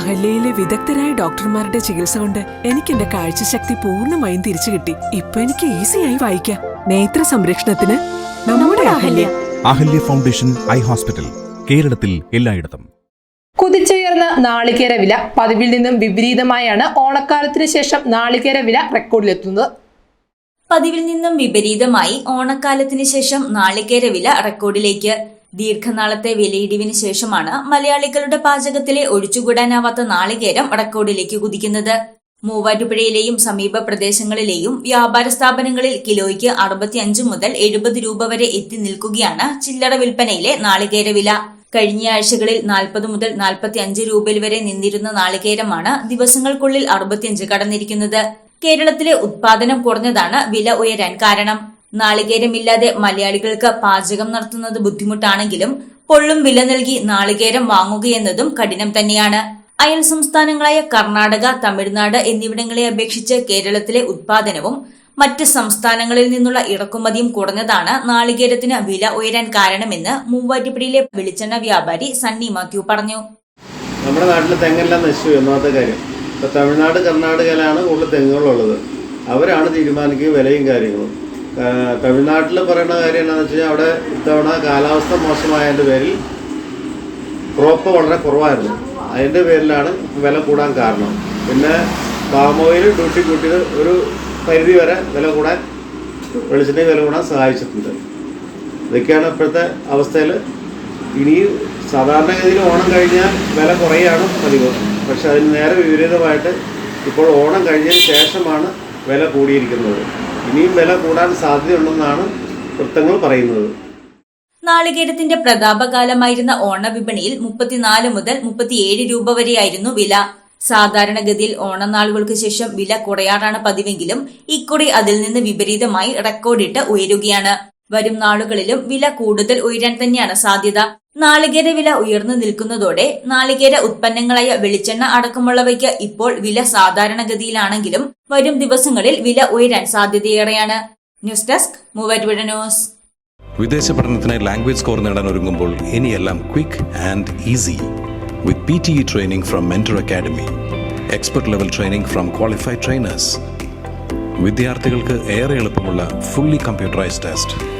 അഹല്യയിലെ വിദഗ്ധരായ ഡോക്ടർമാരുടെ ചികിത്സ കൊണ്ട് എനിക്ക് എന്റെ കാഴ്ചശക്തി പൂർണമായും തിരിച്ചു കിട്ടി. ഇപ്പൊ എനിക്ക് ഈസിയായി വായിക്കാം. നേത്ര സംരക്ഷണത്തിന് നമ്മുടെ Ahalya. Ahalya foundation eye hospital കേരളത്തിൽ എല്ലായിടത്തും. കുതിച്ചുയർന്ന നാളികേര വില പതിവിൽ നിന്നും വിപരീതമായാണ് ഓണക്കാലത്തിന് ശേഷം നാളികേര വില റെക്കോർഡിലെത്തുന്നത്. പതിവിൽ നിന്നും വിപരീതമായി ഓണക്കാലത്തിന് ശേഷം നാളികേര വില റെക്കോർഡിലേക്ക്. ദീർഘനാളത്തെ വിലയിടിവിന് ശേഷമാണ് മലയാളികളുടെ പാചകത്തിലെ ഒഴിച്ചുകൂടാനാവാത്ത നാളികേരം റെക്കോർഡിലേക്ക് കുതിക്കുന്നത്. മൂവാറ്റുപുഴയിലെയും സമീപ പ്രദേശങ്ങളിലെയും വ്യാപാര സ്ഥാപനങ്ങളിൽ കിലോയ്ക്ക് അറുപത്തിയഞ്ച് മുതൽ എഴുപത് രൂപ വരെ എത്തി നിൽക്കുകയാണ് ചില്ലറ വിൽപ്പനയിലെ നാളികേര വില. കഴിഞ്ഞ ആഴ്ചകളിൽ നാൽപ്പത് മുതൽ നാൽപ്പത്തി അഞ്ച് രൂപയിൽ വരെ നിന്നിരുന്ന നാളികേരമാണ് ദിവസങ്ങൾക്കുള്ളിൽ അറുപത്തിയഞ്ച് കടന്നിരിക്കുന്നത്. കേരളത്തിലെ ഉത്പാദനം കുറഞ്ഞതാണ് വില ഉയരാൻ കാരണം. നാളികേരമില്ലാതെ മലയാളികൾക്ക് പാചകം നടത്തുന്നത് ബുദ്ധിമുട്ടാണെങ്കിലും പൊള്ളും വില നൽകി നാളികേരം വാങ്ങുകയെന്നതും കഠിനം തന്നെയാണ്. അയൽ സംസ്ഥാനങ്ങളായ കർണാടക തമിഴ്നാട് എന്നിവിടങ്ങളെ അപേക്ഷിച്ച് കേരളത്തിലെ ഉത്പാദനവും മറ്റ് സംസ്ഥാനങ്ങളിൽ നിന്നുള്ള ഇറക്കുമതിയും കുറഞ്ഞതാണ് നാളികേരത്തിന് വില ഉയരാൻ കാരണമെന്ന് മൂവാറ്റുപുഴയിലെ വെളിച്ചെണ്ണ വ്യാപാരി സണ്ണി മാത്യു പറഞ്ഞു. നമ്മുടെ നാട്ടിൽ തെങ്ങെല്ലാം നശിച്ചു ഒന്നാമത്തെ കാര്യം. ഇപ്പൊ തമിഴ്നാട് കർണാടകയിലാണ് കൂടുതൽ തെങ്ങുകളുള്ളത്. അവരാണ് തീരുമാനിക്കുക വിലയും കാര്യങ്ങളും. തമിഴ്നാട്ടിൽ പറയുന്ന കാര്യം എന്താണെന്ന് വെച്ച് കഴിഞ്ഞാൽ അവിടെ ഇത്തവണ കാലാവസ്ഥ മോശമായതിന്റെ പേരിൽ ക്രോപ്പ് വളരെ കുറവായിരുന്നു. അതിന്റെ പേരിലാണ് വില കൂടാൻ കാരണം. പിന്നെ കാമോയിൽ ഡ്യൂട്ടി കൂട്ടിയത് ഒരു പരിധി വരെ വില കൂടാൻ വെളിച്ചെണ്ണ വില കൂടാൻ സഹായിച്ചിട്ടുണ്ട്. ഇതൊക്കെയാണ് ഇപ്പോഴത്തെ അവസ്ഥയിൽ ഇനി സാധാരണഗതിയിൽ ഓണം കഴിഞ്ഞാൽ വില കുറയാണ് പതിവ്. പക്ഷെ അതിന് നേരെ വിപരീതമായിട്ട് ഇപ്പോൾ ഓണം കഴിഞ്ഞതിന് ശേഷമാണ് വില കൂടിയിരിക്കുന്നത്. ഇനിയും വില കൂടാൻ സാധ്യതയുണ്ടെന്നാണ് വൃത്തങ്ങൾ പറയുന്നത്. നാളികേരത്തിന്റെ പ്രതാപകാലമായിരുന്ന ഓണവിപണിയിൽ മുപ്പത്തിനാല് മുതൽ മുപ്പത്തിയേഴ് രൂപ വരെയായിരുന്നു വില. സാധാരണഗതിയിൽ ഓണനാളുകൾക്ക് ശേഷം വില കുറയാറാണ് പതിവെങ്കിലും ഇക്കുറി അതിൽ നിന്ന് വിപരീതമായി റെക്കോർഡിട്ട് ഉയരുകയാണ്. വരും നാളുകളിലും വില കൂടുതൽ ഉയരാൻ തന്നെയാണ് സാധ്യത. നാളികേര വില ഉയർന്നു നിൽക്കുന്നതോടെ നാളികേര ഉത്പന്നങ്ങളായ വെളിച്ചെണ്ണ അടക്കമുള്ളവയ്ക്ക് ഇപ്പോൾ വില സാധാരണഗതിയിലാണെങ്കിലും വരും ദിവസങ്ങളിൽ വില ഉയരാൻ സാധ്യതയേറെയാണ്. News desk Muvattupuzha news. വിദേശ പഠനത്തിന് ലാംഗ്വേജ് സ്കോർ നേടാൻ ഒരുങ്ങുമ്പോൾ ഇനിയെല്ലാം quick and easy with P T E training from mentor academy expert level training from qualified trainers. വിദ്യാർത്ഥികൾക്ക് ഏറെ എളുപ്പമുള്ള ഫുള്ളി കമ്പ്യൂട്ടറൈസ്ഡ് ടെസ്റ്റ്.